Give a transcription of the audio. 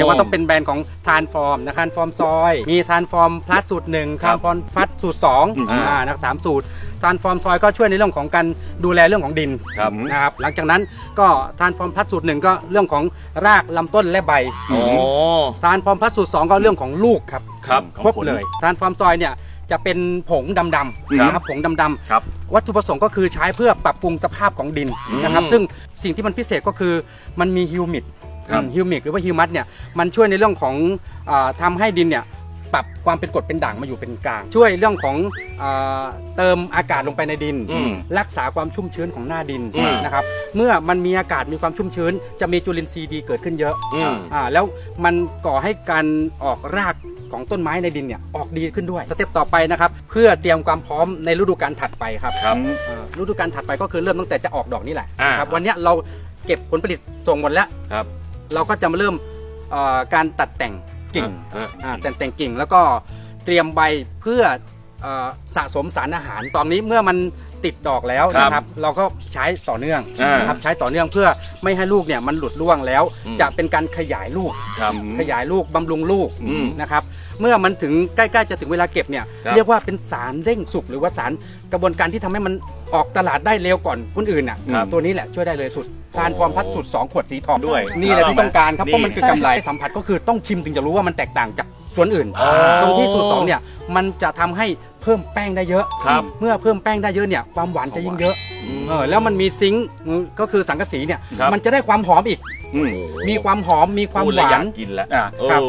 แต่ว่าต้องเป็นแบรนด์ของทานฟอร์มนะทานฟอร์มซอย มีทานฟอร์มพลัสสูตรหนึ่งครัทาบนฟอร์มฟัดสูตรสองอืมอ่านะสามสูตรทานฟอร์มซอยก็ช่วยในเรื่องของการดูแลเรื่องของดินครับนะครับหลังจากนั้นก็ทานฟอร์มพลัสสูตรหนึ่งก็เรื่องของรากลำต้นและใบอ๋อทานฟอร์มพลัสสูตรสองก็เรื่องของลูกครับครับครบเลยทานฟอร์มซอยเนี่ยจะเป็นผงดำครับๆนะครับผงดำๆ ครับ วัตถุประสงค์ก็คือใช้เพื่อปรับปรุงสภาพของดินอืมนะครับ ซึ่งสิ่งที่มันพิเศษก็คือมันมีฮิวมิด ครับฮิวมิกหรือว่าฮิวมัสเนี่ยมันช่วยในเรื่องของอาทำให้ดินเนี่ยปรับความเป็นกรดเป็นด่างมาอยู่เป็นกลาง ช่วยเรื่องของอาเติมอากาศลงไปในดิน อืมรักษาความชุ่มชื้นของหน้าดินอืมนะครับเมื่อมันมีอากาศมีความชุ่มชื้น จะมีจุลินทรีย์ดีเกิดขึ้นเยอะอืม อ่าแล้วมันก่อให้การออกรากของต้นไม้ในดินเนี่ยออกดีขึ้นด้วยสเต็ปต่อไปนะครับเพื่อเตรียมความพร้อมในฤดูกาลถัดไปครับ ครับ อ่าฤดูกาลถัดไปก็คือเริ่มตั้งแต่จะออกดอกนี่แหละอ่านะครับวันเนี้ยเราเก็บผลผลิตส่งหมดแล้ว ครับ เราก็จะมาเริ่มเอ่อการตัดแต่งกิ่งอ่าอ่าแต่งแต่งกิ่งแล้วก็เตรียมใบเพื่อ เอ่อสะสมสารอาหาร ตอนนี้เมื่อมันติดดอกแล้วครับนะครับ เราก็ใช้ต่อเนื่องอ่าน นะครับใช้ต่อเนื่องเพื่อไม่ให้ลูกเนี่ยมันหลุดร่วงแล้ว อืม จะเป็นการขยายลูก ครับ ขยายลูกบำรุงลูกอืมนะครับเมื่อมันถึงใกล้ๆจะถึงเวลาเก็บเนี่ยครับเรียกว่าเป็นสารเร่งสุกหรือว่าสารกระบวนการที่ทำให้มันออกตลาดได้เร็วก่อนคนอื่นน่ะครับตัวนี้แหละช่วยได้เลยสุดทานฟอร์มพัดสุด 2 ขวดสีทองด้วยนี่แหละครับที่ต้องการครับ นี่ เพราะมันคือกำไรสัมผัสก็คือต้องชิมถึงจะรู้ว่ามันแตกต่างจาก ส่วนอื่น อ๋อตรงที่สูตรสองเนี่ยมันจะทำให้เพิ่มแป้งได้เยอะ ครับเมื่อเพิ่มแป้งได้เยอะเนี่ยความหวานจะยิ่งเยอะเออแล้วมันมีซิงค์ก็คือสังกะสีเนี่ยครับ มันจะได้ความหอมอีก อืมมีความหอมมีความพูดหแล้ววาอยาน กกินแล้วอ่าโอ้ครับ